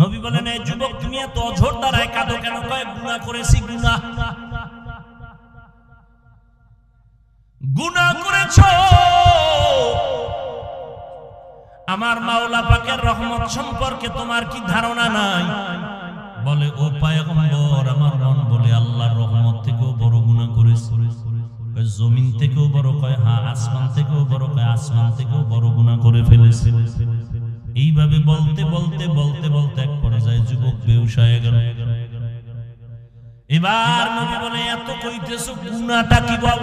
নবী বলেন এই যুবক, তুমি এত অঝোর দ্বারায় কাঁদো কেন? কয়, গুনাহ করেছি, গুনাহ। গুনাহ করেছ? আমার মাওলা পাকের রহমত সম্পর্কে তোমার কি ধারণা নাই? বলে, ও পায়গম্বর, আমার মন বলে আল্লাহর রহমত থেকেও বড় গুনাহ করেছি। জমিন থেকেও বড়, কয় হ্যাঁ আসমান থেকেও বড়, কয়, আসমান থেকেও বড় গুনাহ করে ফেলেছে। এইভাবে বলতে বলতে বলতে বলতে এক পর্যায়ে যুবক বেহুশ হয়ে গেল। এবার নবী বলে, এত কইতেছো, গুনাহটা কি বল?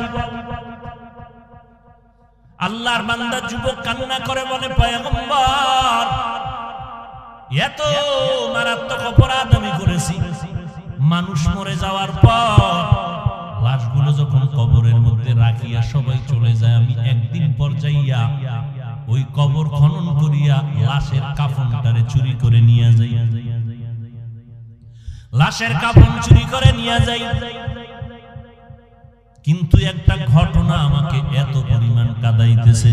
আল্লাহর বান্দা যুবক কান্না করে বলে, পয়গম্বর, এত মারাত্মক অপরাধ আমি করেছি। মানুষ মরে যাওয়ার পর লাশগুলো যখন কবরের মধ্যে রাখিয়া সবাই চলে যায়, আমি একদিন পর যাইয়া ওই কবর খনন করিয়া লাশের কাফনটারে চুরি করে নিয়ে যাই। লাশের কাফন চুরি করে নিয়ে যাই। কিন্তু একটা ঘটনা আমাকে এত পরিমাণ কাদাইতেছে।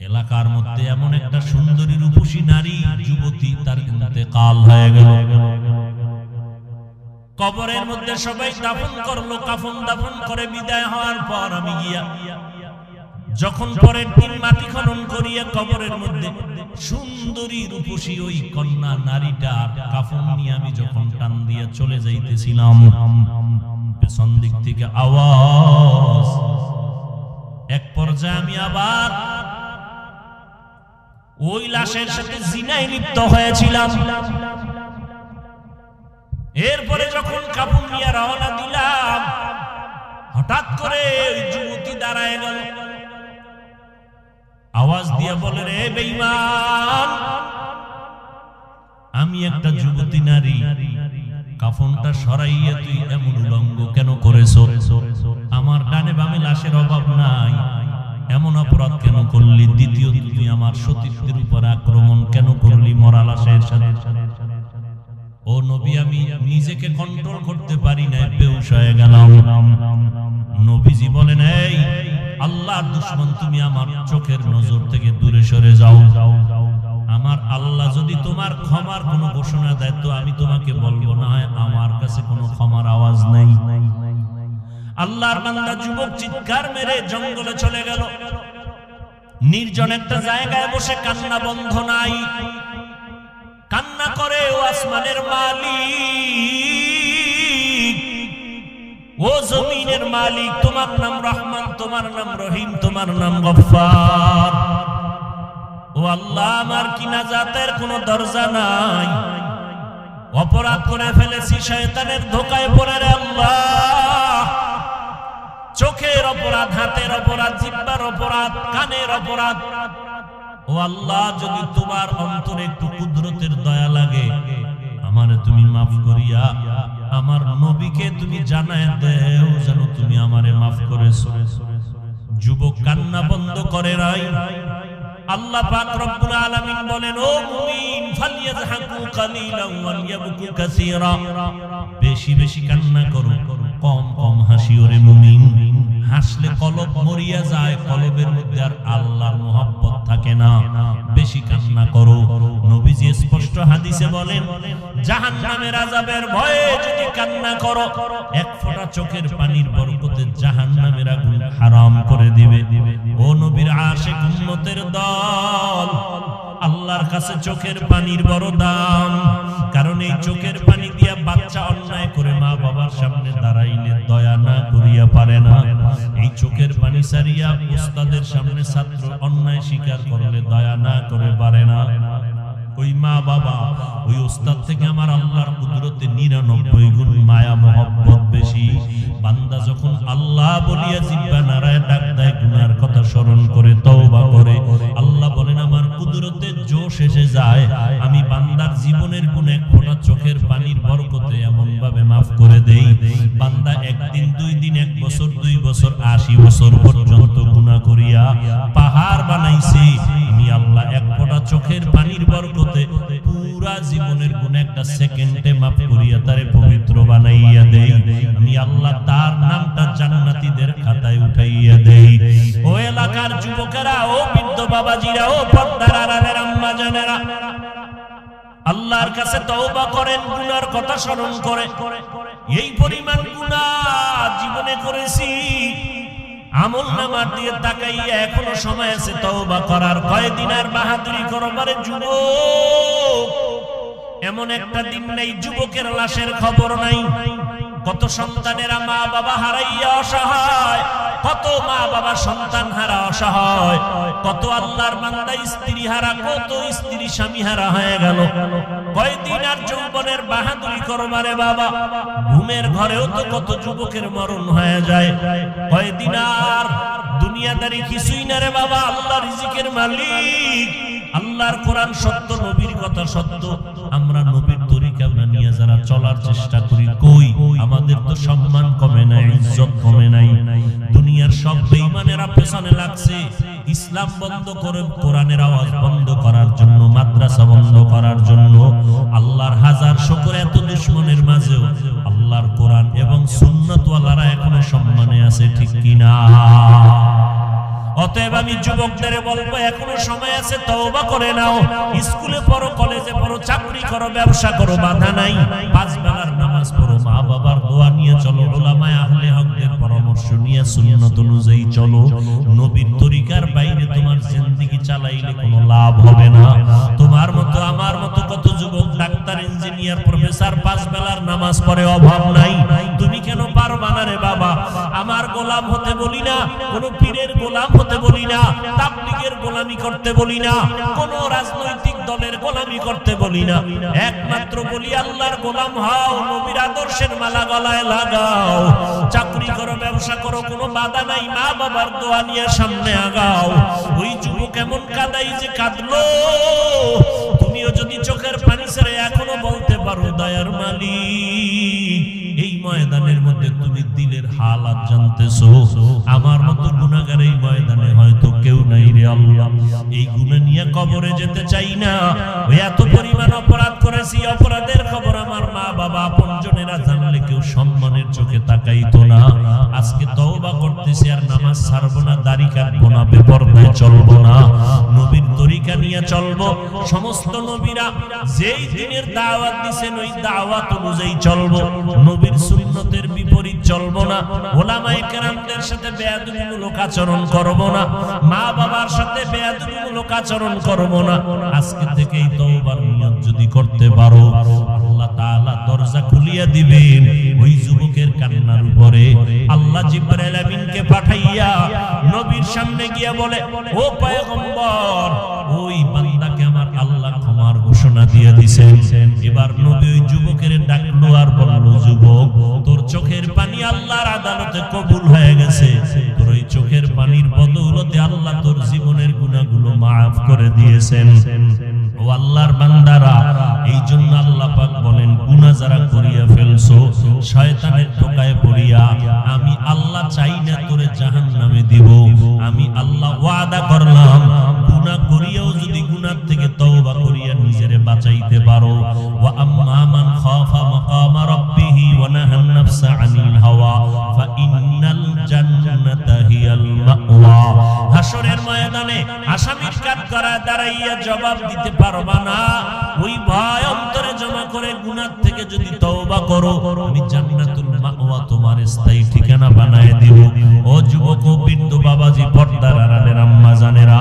এলাকার মধ্যে এমন একটা সুন্দরী রূপসী নারী, যুবতী, তার কাল হয়ে গেল। কবরের মধ্যে সবাই দাফন করল, কাফন দাফন করে বিদায় হওয়ার পর আমি গিয়া যখন পরের দিন মাটি খনন করিয়া কবরের মধ্যে সুন্দরী রূপসী ওই কন্যা নারীটা কাফন নিয়ে আমি যখন টান দিয়া চলে যাইতেছিলাম, পেছন দিক থেকে আওয়াজ। এক পর্যায়ে আমি আবার ওই লাশের সাথে জিনায় লিপ্ত হয়েছিলাম। এরপরে যখন কাপড় নিয়ে রওনা দিলাম, হঠাৎ করে ওই যুবতী দাঁড়ায় গেল। আওয়াজ দিয়ে বলে, রে বেঈমান, আমি একটা যুবতী নারী। কাফনটা সরাইয়া তুই এমন উলঙ্গ কেন করেছ? আমার ডানে বামে লাশের অভাব নাই। এমন অপরাধ কেন করলি? দ্বিতীয় তুই আমার সতীত্বের উপর আক্রমণ কেন করলি মরা লাশের সাথে? ও নবী, আমি নিজেকে কন্ট্রোল করতে পারি না বেউস গেলাম। নবীজি বলেন, এই আল্লাহর দুশ্মন তুমি আমার চোখের নজর থেকে দূরে সরে যাও। আমার আল্লাহ যদি তোমার ক্ষমার কোনো ঘোষণা দেয়, তো আমি তোমাকে বলব, না হয় আমার কাছে কোনো ক্ষমার আওয়াজ নেই। আল্লাহর বান্দা যুবক চিৎকার মেরে জঙ্গলে চলে গেল। নির্জন একটা জায়গায় বসে কান্না বন্ধ নাই। কান্না করে ও আসমানের মালিক। ও জমিনের মালিক, তোমার নাম রহমান, তোমার নাম রহিম, তোমার নাম গফফার। ও আল্লাহ, আমার কি নাজাতের কোনো দরজা নাই? অপরাধ করে ফেলেছি, শয়তানের ধোকায় পড়ে রে আল্লাহ। চোখের অপরাধ, হাতের অপরাধ, জিব্বার অপরাধ, কানের অপরাধ। ও আল্লাহ, যদি তোমার অন্তরে একটু কুদরতের দয়া লাগে, আমারে তুমি মাফ করিয়া আমার নবীকে তুমি জানায় দেও যেন তুমি আমারে মাফ করেছ। যুবক কান্না বন্ধ করে রাই আল্লাহ পাক রব্বুল আলামিন বলেন, ও মুমিন, ফালিয়াযহাকু কালিলান ওয়ালিয়াবকু কাসীরা। বেশি বেশি কান্না করো, কম কম হাসিও রে মুমিন। হাসলে কলব মরিয়া যায়, কলবের মধ্যে আর আল্লাহর মোহাব্বত থাকে না। বেশি কান্না করো। নবীজি স্পষ্ট হাদিসে বলেন, জাহান্নামের আযাবের ভয়ে যদি কান্না করো, এক ফোঁটা চোখের পানির বরকতে জাহান্নামের আগুন হারাম করে দিবে। ও নবীর আশিক উম্মতের দল, আল্লাহর কাছে চোখের পানির বড় দাম। কারণ এই চোখের পানি দিয়া বাচ্চা অন্যায় করে মা বাবার সামনে দাঁড়াইলে দয়া না করিয়া পারে না। এই চোখের পানি সারিয়া উস্তাদের সামনে ছাত্র অন্যায় স্বীকার করলে দয়া না করে পারে না। ওই মা বাবা, ওই ওস্তাদ থেকে আমার আল্লাহর কুদরতে নিরানব্বই গুণ মায়া, মহব্বত বেশি। বান্দা যখন আল্লাহ বলিয়া জিব্বা নারায় ডাক দেয়, গুনার কথা স্মরণ করে, তওবা করে। আল্লাহ বলেন, আমার কুদরতে জোশ এসে যায়। আমি বান্দার জীবনের কোন এক ফোঁটা চোখের পানির বরকতে বছর পর্যন্ত গুনাহ করিয়া পাহাড় বানাইছি। আমি আল্লাহ এক ফোঁটা চোখের পানির বরকতে পুরা জীবনের কোন একটা সেকেন্ডে মাফ করিয়া তারে পবিত্র বানাইয়া দেই। আমি আল্লাহ তার নামটা জান্নাতীদের খাতায় উঠাইয়া দেই। ও এলাকার যুবকেরা, ও বৃদ্ধ বাবাজিরা, ও আড়ালের আম্মা জানেরা, আল্লাহর কাছে তওবা করেন, গুনার কথা স্মরণ করে। এই পরিমাণ গুনাহ জীবনে করেছি। আমল নামার দিয়ে তাকাইয়া এখনও সময় আছে তওবা করার। কয়দিন আর বাহাদুরি করবারে যুবক? এমন একটা দিন নেই, যুবকের লাশের খবর নাই। কত সন্তানেরা মা বাবা হারাইয়া অসহায়। কত মা বাবা সন্তান হারা অসহায়, কত আল্লাহর বান্দা স্ত্রী হারা, কত স্ত্রী স্বামী হারা হয়ে গেল। কয়দিন আর যৌবনের বাহাদুরি করবারে বাবা, ঘুমের ঘরেও তো কত যুবকের মরণ হয়ে যায়। কয়দিন আর দুনিয়াদারি কিছুই না রে বাবা, আল্লাহ রিজিকের মালিক। আল্লাহর কোরআন সত্য, নবীর কথা সত্য। আমরা নবীর তরিকা নিয়ে যারা চলার চেষ্টা করি, কই? আমাদের তো সম্মান কমে নাই, ইজ্জত কমে নাই। দুনিয়ার সব বেঈমানেরা পেছনে লাগছে। ইসলাম বন্ধ করে কোরআনের আওয়াজ বন্ধ করার জন্য, মাদ্রাসা বন্ধ করার জন্য। আল্লাহর হাজার শুকর এত দুশ্মনের মাঝেও আল্লাহর কোরআন এবং সুন্নতওয়ালারা এখনও সম্মানে আছে, ঠিক কিনা? অতএব আমি যুবকদের বলব, এখনও সময় আছে, তওবা করে নাও। স্কুলে পড়ো, কলেজে পড়ো, চাকরি করো, ব্যবসা করো, বাধা নাই। পাঁচ বেলার নামাজ পড়ো, মা বাবার দোয়া নিয়ে চলো। ওলামায়ে আহলে হকদের পরামর্শ নিয়ে, সুন্নত অনুযায়ী চলো। নবীর তরিকার বাইরে তোমার জিন্দেগি চালাইলে কোনো লাভ হবে না। তোমার মতো, আমার মতো কত যুবক, ডাক্তার, ইঞ্জিনিয়ার, প্রফেসর, পাঁচ বেলার নামাজ পড়ে অভাব নাই। তুমি কেন পারবা না রে বাবা? গোলাম হতে বলি না, কোন পীরের গোলাম হতে বলি না, তাবলিগের গোলামি করতে বলি না, কোন রাজনৈতিক দলের গোলামি করতে বলি না। একমাত্র বলি, আল্লাহর গোলাম হও, নবীর আদর্শের মালা গলায় লাগাও। চাকরি করো, ব্যবসা করো, কোনো বাধা নাই, মা বাবার দোয়া নিয়ে সামনে আগাও। ওই যুবক এমন কাদাই যে কাঁদলো। তুমিও যদি চোখের পানি ছেড়ে এখনও বলতে পারো, দয়ার মালিক। ময়দানের মধ্যে তুমি দিলের হালাত জানতেছো। আমার মতো গুনাহগার এই ময়দানে হয়তো কেউ নাই রে আল্লাহ। এই গুনাহ নিয়ে কবরে যেতে চাই না। এত পরিমাণ অপরাধ করেছি, অপরাধের খবর আমার মা, বাবা আপনজনেরা জানলে কেউ সম্মানের চোখে তাকাইতো না। আজকে তওবা করতেছি আর নামাজ ছাড়বো না, দাড়ি কাটবো না, বেপরদায় চলবো না। নবীর তরিকা নিয়ে চলবো। সমস্ত নবীরা যেই দিনের দাওয়াত দিছেন, ওই দাওয়াত অনুযায়ী চলবো। নবীর সুন্নতের বিপরীত চলবো না। ওলামায়ে কেরামদের সাথে বেয়াদবিমূলক আচরণ করব না। মা বাবার সাথে বেয়াদবিমূলক আচরণ করব না। আজকে থেকেই তওবার নিয়ত যদি করতে পারো, আল্লাহ তাআলা দরজা খুলিয়া দিবেন। ওই যুবকের কান্নার উপরে আল্লাহ জিবরাইল আমিনকে পাঠাইয়া নবীর সামনে গিয়া বলে, ও পয়গম্বর, ওই ঘোষণা দিয়ে দিছেন এবার নবী যুবকের ডাকলো আর বলল, যুবক, তোর চোখের পানি আল্লাহর আদালতে কবুল হয়ে গেছে। তোর ওই চোখের পানির বদৌলতে আল্লাহ তোর জীবনের গুণাগুলো মাফ করে দিয়েছেন। ও আল্লাহর বান্দারা, এই জন্য আল্লাহ পাক বলেন, গুনাহ যারা করিয়া ফেলছো, শয়তানের ওয়া নাহান নাফসা আনিল হাওয়া ফা ইন্নাল জান্নাতা হিয়াল মাওয়া হাসরের ময়দানে আসামির কাঠ করা দাঁড়াইয়া জবাব দিতে পারবা না। ওই ভয় অন্তরে জমা করে গুনাহ থেকে যদি তওবা করো, আমি জান্নাতুল মাওয়া তোমার স্থায়ী ঠিকানা বানায় দিব। ও যুবক ও বৃদ্ধ বাবাজি, পর্দার আড়ালের আম্মা জানেরা,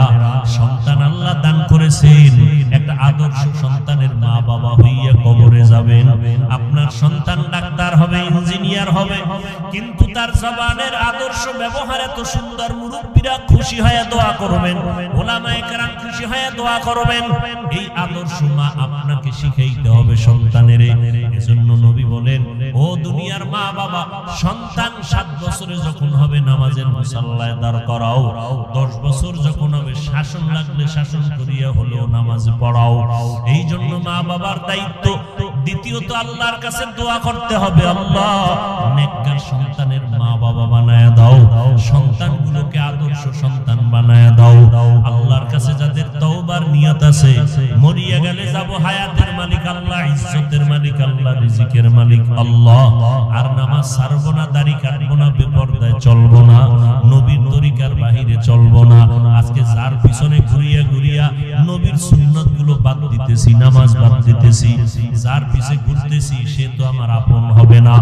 সন্তান আল্লাহ দান করেছেন। আদর্শ সন্তানের মা বাবা হইয়া কবরে যাবেন। আপনার সন্তান ডাক্তার হবে ইঞ্জিনিয়ার হবে। কিন্তু তার জবানের আদর্শ ব্যবহার এত সুন্দর মুরব্বীরা খুশি হয়ে দোয়া করবেন। ওলামায়ে কেরাম খুশি হয়ে দোয়া করবেন। এই আদর্শ মা আপনাকে শিখাইতে হবে সন্তানের। এজন্য নবী বলেন, ও দুনিয়ার মা বাবা সন্তান সাত বছরে যখন হবে নামাজের মুসাল্লায় দাঁড় করাও, দশ বছর যখন হবে শাসন লাগলে শাসন করিয়া হলেও নামাজ পড়াও। এই জন্য মা বাবার দায়িত্ব দ্বিতীয়ত আল্লাহর কাছে দোয়া করতে হবে, আল্লাহ, নেককার সন্তানের মা বাবা বানায় দাও, সন্তানগুলোকে আদর্শ সন্তান বানায় দাও। আল্লাহর কাছে নিয়ত আছে। মরিয়া গেলে যাব হায়াতের মালিক আল্লাহ, ইজ্জতের মালিক আল্লাহ, রিজিকের মালিক আল্লাহ। আর নামাজ ছাড়বো না, দাড়ি কাটবো না, বেপরদায় চলবো না, নবীর তরিকার বাহিরে চলবো না। আজকে যার পিছনে ঘুরিয়া ঘুরিয়া নবীর সুন্নতগুলো বাদ দিতেছি, নামাজ বাদ দিতেছি, যার পিছে ঘুরতেছি, সে তো আমার আপন হবে না।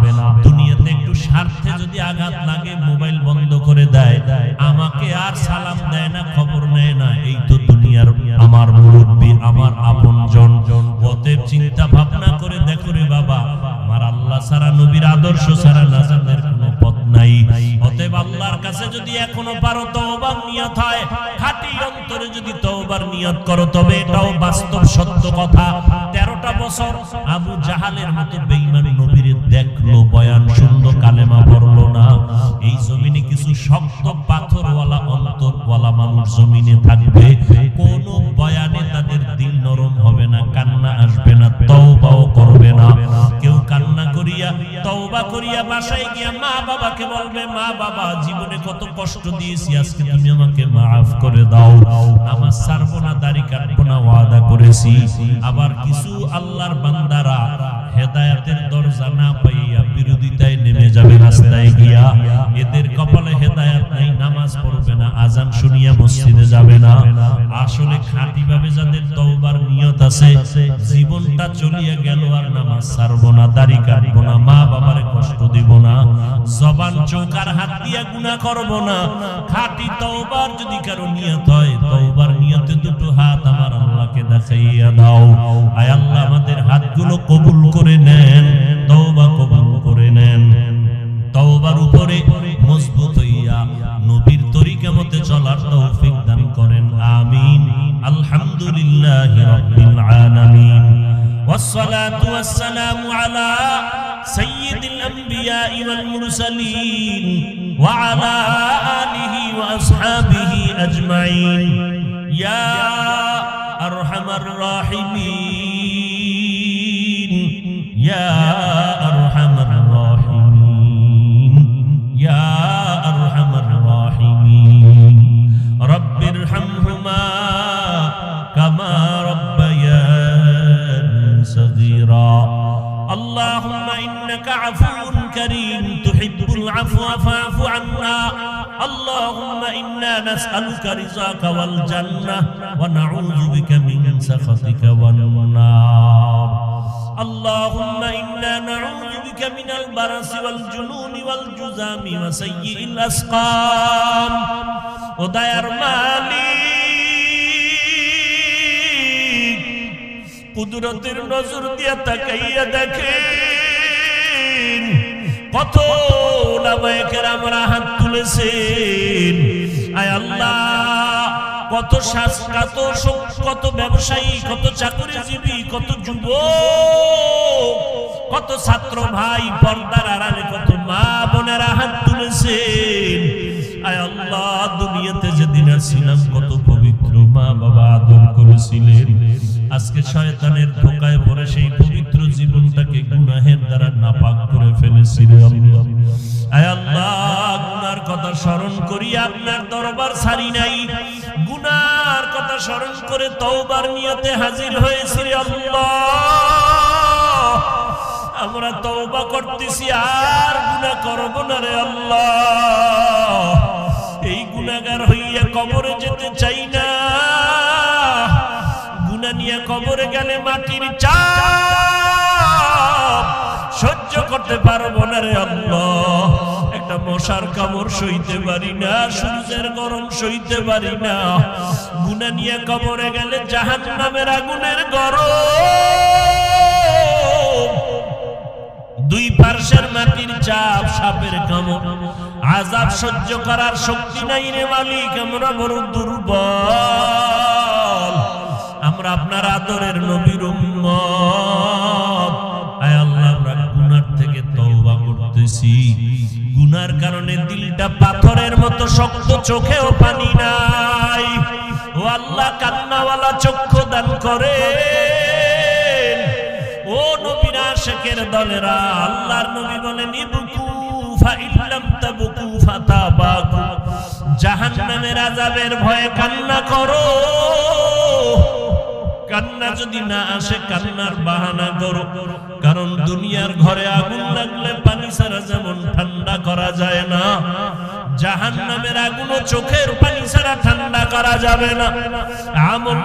দুনিয়াতে একটু স্বার্থে যদি আঘাত লাগে, মোবাইল বন্ধ করে দেয়। আমাকে আর সালাম দেয় না, খবর নেয় না, এই তো দুনিয়ার আমার মুরব্বী, আমার আপন জন অতএব চিন্তা ভাবনা করে দেখো রে বাবা, আমার আল্লাহ সারা নবীর আদর্শ সারা নাজাতের কোনো পথ নাই। অতএব আল্লাহর কাছে যদি এখনও পারো তওবার নিয়ত হয়, খাঁটি অন্তরে যদি তওবার নিয়ত করো, তবে এটাও বাস্তব সত্য কথা। তেরোটা বছর আবু জাহালের মতো বেঈমান দেখল বয়ান শুনলো, কালেমা পড়ল না। এই জমিনে কিছু শক্ত পাথরওয়ালা, অন্তরওয়ালা মানুষ জমিনে থাকবে। কোন বয়ানে তাদের দিল নরম হবে না, কান্না আসবে না, তওবাও করবে না। কেউ কান্না করিয়া, তওবা করিয়া বাসায় গিয়া মা বাবাকে বলবে, মা বাবা, জীবনে কত কষ্ট দিয়েছি, আজকে তুমি আমাকে মাফ করে দাও। নামাজ ছাড়বো না, দাড়ি কাটবো না, ওয়াদা করেছি। আবার কিছু আল্লাহর বান্দারা হেদায়াতের দরজা না পাইয়া বিরোধিতায় নেমে যাবে রাস্তায় গিয়া। এদের কপালে হেদায়াত নাই, নামাজ পড়বে না, আজান শুনিয়া মসজিদে যাবে না। আসলে খাঁটি ভাবে যাদের তওবার নিয়ত আছে, জীবনটা চলিয়া গেল আর নামাজ ছাড়বো না, দাড়ি কাটবো না মা বাবারে কষ্ট দিব না, জবান চৌকার হাত দিয়া গুনাহ করব না। খাঁটি তওবার যদি কারও নিয়ত হয়, তওবার নিয়তে দুটো হাত আমার আল্লাহকে দেখাইয়া দাও। আয় আল্লাহ, আমাদের হাতগুলো কবুল করে নেন তওবা কবুল করে নেন তওবার উপরে মজবুত হইয়া নবীর তরিকা মতে চলার তৌফিক দান করেন আমিন আলহামদুলিল্লাহি রাব্বিল আলামিন والصلاة والسلام على سيد الأنبياء والمرسلين وعلى آله وأصحابه أجمعين يا أرحم الراحمين فاعف عنا اللهم إنا نسألك رزاك والجنة ونعوذ بك من سخطك والنار اللهم إنا نعوذ بك من البرس والجنون والجزام وسيء الأسقام ودير مالي قدرة النظر دي تكيدك কত হাত তুলেছেন। আয় আল্লাহ, কত কত কত ব্যবসায়ী, কত চাকরিজীবী, কত যুব কত ছাত্র ভাই, পর্দার আড়ালে কত মা বোনেরা হাত তুলেছেন। আয় দুনিয়াতে করেছিলেন। আজকে শয়তানের ধোকায় পড়ে সেই পবিত্র জীবনটাকে গুনাহের দ্বারা নাপাক করে ফেলেছিল আল্লাহ, গুনার কথা স্মরণ করি, আপনার দরবার ছাড়ি নাই। গুনার কথা স্মরণ করে তওবার নিয়তে হাজির হয়েছি রে আল্লাহ। আমরা তওবা করতেছি, আর গুনাহ করব না রে আল্লাহ। এই গুনাহগার হইয়া কবরে যেতে চাই না। গুনাহ নিয়ে কবরে গেলে মাটির চাপ। সহ্য করতে পারব না রে আল্লাহ। একটা মশার কামড় সইতে পারি না, সূর্যের গরম সইতে পারি না। গুনাহ নিয়ে কবরে গেলে জাহান্নামের আগুনের গরম। দুই পার্শ্বের মাটির চাপ, সাপের কামড়। আজাব সহ্য করার শক্তি নাই রে মালিক, আমরা বড় দুর্বল। আমরা আপনার আদরের নবীর উম্মত। শক্ত চোখেও পানি নাই। ও আল্লাহ, কান্নাওয়ালা চক্ষু দান করেন। ও নবীরা শেখের দলেরা, আল্লাহর নবী বলেন, ইবকু ফাইল্লাম তাবকু ফাতাবাকু জাহান্নামের আযাবের ভয়ে কান্না করো। কান্না যদি না আসে, কান্নার বাহানা করো। কারণ দুনিয়ার ঘরে আগুন আগুনও চোখের পানি ছাড়া ঠান্ডা করা যাবে না।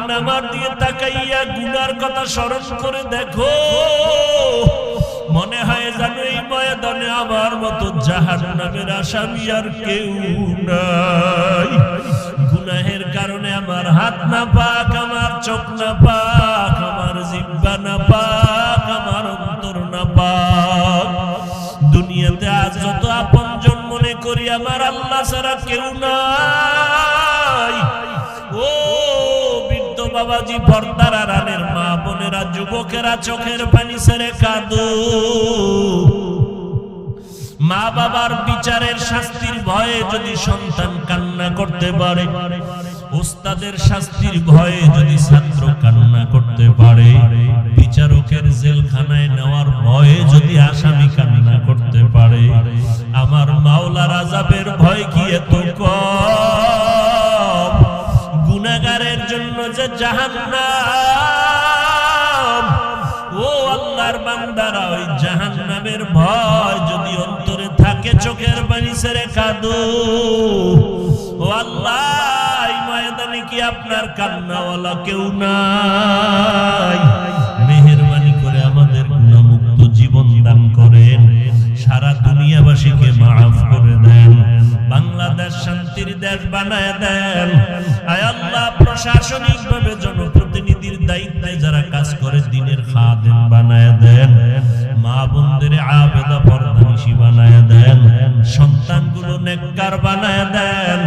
নামার দিয়ে তাকাইয়া গুনার কথা স্মরণ করে দেখো, মনে হয় জানো এই ময়দানে আমার মতো জাহান নামের আসামি আর কেউ নাই। গুনাহের কারণে আমার হাত না পাক, আমার চোখ না পাক, আমার জিব্বা না পাক। করি আমার আল্লাহ ছাড়া কেউ নাই। ও বৃদ্ধ বাবাজি, পর্দার আড়ালের মা বোনেরা, যুবকেরা চোখের পানি ছেড়ে কাঁদো। মা বাবার বিচারের শাস্তির ভয়ে যদি সন্তান কান্না করতে পারে ওস্তাদের শাস্তির ভয়ে যদি ছাত্র কান্না করতে পারে, বিচারকের জেলখানায় নেওয়ার ভয়ে যদি আসামি কান্না করতে পারে, আমার মাওলা রাজাবের ভয় কি এত কম? গুনাগারের জন্য যে জাহান্নাম। ও আল্লাহর বান্দারা, ওই জাহান্নামের ভয় যদি অন্তরে থাকে, চোখের পানি ছেড়ে কাঁদো। ও আল্লাহ! আপনার কান্নাওয়ালা কেউ নাই। মেহেরবানি করে আমাদের গুণামুক্ত জীবন দান করেন। সারা দুনিয়াবাসীকে মাফ করে দেন। বাংলাদেশ শান্তির দেশ বানায় দেন। আয় আল্লাহ প্রশাসনিক ভাবে জনপ্রতিনিধির দায়িত্বে যারা কাজ করে, দিনের খাদেম বানায় দেন। মা বোনদের আবেদা পর্দানিশী বানায় দেন, সন্তানগুলো নেককার বানায় দেন।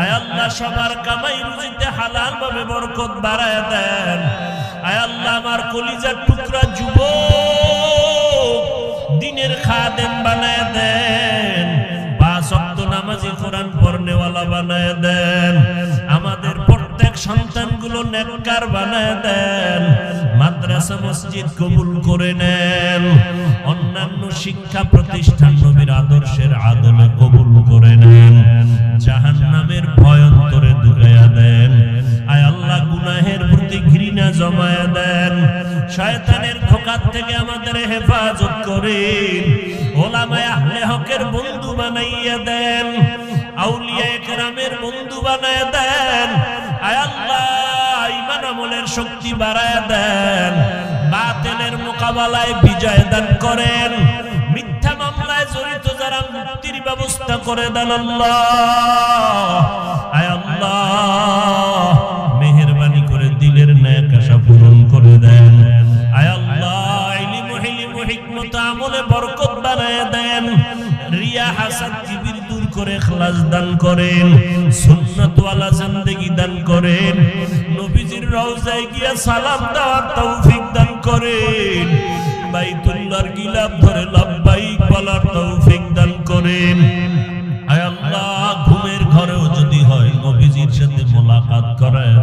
আয় আল্লাহ, সবার কামাই রুজিতে হালাল ভাবে বরকত বাড়ায় দেন। আয় আল্লাহ, আমার কলিজার টুকরা যুবক দিনের খাদেম বানায় দেন। পাঁচ ওয়াক্ত নামাজি কোরআন পড়নেওয়ালা বানায় দেন। আমাদের প্রত্যেক সন্তানগুলো নেককার বানায় দেন। মাদ্রাসা মসজিদ কবুল করে নেন। অন্যান্য শিক্ষা প্রতিষ্ঠান নবীর আদর্শের আদলে কবুল করে নেন। জাহান্নামের ভয় অন্তরে দুগাইয়া দেন। আয় আল্লাহ, গুনাহের প্রতি ঘৃণা জমায়া দেন। শয়তানের ধোকার থেকে আমাদের হেফাজত করেন। ওলামায় আহলে হকের বন্ধু বানাইয়া দেন। আউলিয়া একরামের বন্ধু বানায় দেন। আয় আল্লাহ আমলের শক্তি বাড়ায় দেন, বাতিলের মোকাবেলায় বিজয় দান করেন। মিথ্যা মামলায় জড়িত যারা মুক্তির ব্যবস্থা করে দেন করে দিলের ন্যায় আশা পূরণ করে দেন। আমলে বরকত দেন। রিয়া হাসান করে খালাস দান করেন। দান করেন। রওজায় গিয়া সালাম দেওয়ার তৌফিক দান করেন। বাইতুল্লাহর গিলাফ ধরে লাব্বাইক বলার তৌফিক দান করেন। আয় আল্লাহ, ঘুমের ঘরেও যদি হয় নবীজির সাথে মোলাকাত করায়